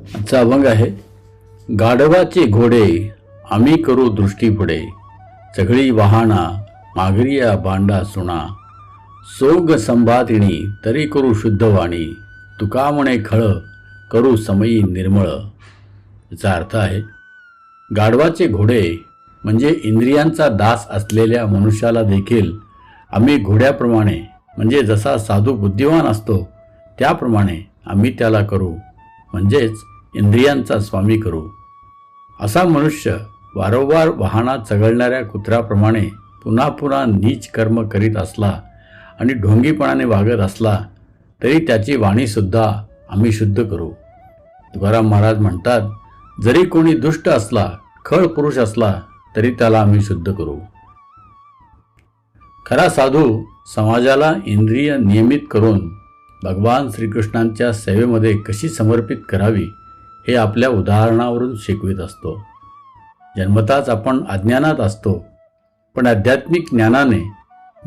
आजचा अभंग आहे. गाढवाचे घोडे आम्ही करू दृष्टी पुढे. सगळी वाहना माघरिया बांडा सुना. सोग संभातिणी तरी करू शुद्ध वाणी. तुका म्हणे खळ करू समयी निर्मळ. याचा अर्थ आहे गाढवाचे घोडे म्हणजे इंद्रियांचा दास असलेल्या मनुष्याला देखील आम्ही घोड्याप्रमाणे म्हणजे जसा साधू बुद्धिवान असतो त्याप्रमाणे आम्ही त्याला करू. म्हणजेच इंद्रियांचा स्वामी करू. असा मनुष्य वारंवार वाहनात चघळणाऱ्या कुत्र्याप्रमाणे पुन्हा पुन्हा नीच कर्म करीत असला आणि ढोंगीपणाने वागत असला तरी त्याची वाणीसुद्धा आम्ही शुद्ध करू. तुकाराम महाराज म्हणतात जरी कोणी दुष्ट असला खळ पुरुष असला तरी त्याला आम्ही शुद्ध करू. खरा साधू समाजाला इंद्रिय नियमित करून भगवान श्रीकृष्णांच्या सेवेमध्ये कशी समर्पित करावी हे आपल्या उदाहरणावरून शिकवित असतो. जन्मताच आपण अज्ञानात असतो पण आध्यात्मिक ज्ञानाने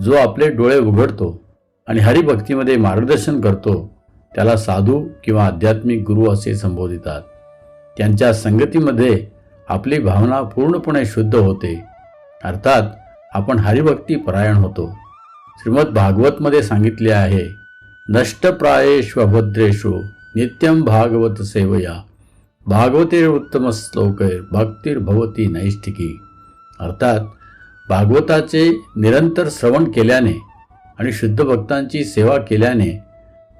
जो आपले डोळे उघडतो आणि हरिभक्तीमध्ये मार्गदर्शन करतो त्याला साधू किंवा आध्यात्मिक गुरु असे संबोधितात. त्यांच्या संगतीमध्ये आपली भावना पूर्णपणे शुद्ध होते. अर्थात आपण हरिभक्ती परायण होतो. श्रीमद भागवतमध्ये सांगितले आहे नष्टप्रायेष्वभद्रेषु नित्यं भागवत सेवया. भागवते उत्तम श्लोकैर भक्तिर्भवती नैष्ठिकी. अर्थात भागवताचे निरंतर श्रवण केल्याने आणि शुद्ध भक्तांची सेवा केल्याने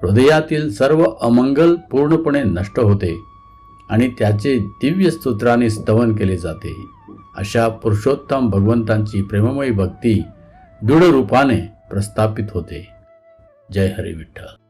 हृदयातील सर्व अमंगल पूर्णपणे नष्ट होते आणि त्याचे दिव्य स्तोत्राने स्तवन केले जाते. अशा पुरुषोत्तम भगवंतांची प्रेममयी भक्ती दृढ रूपाने प्रस्थापित होते. जय हरी विठ्ठल.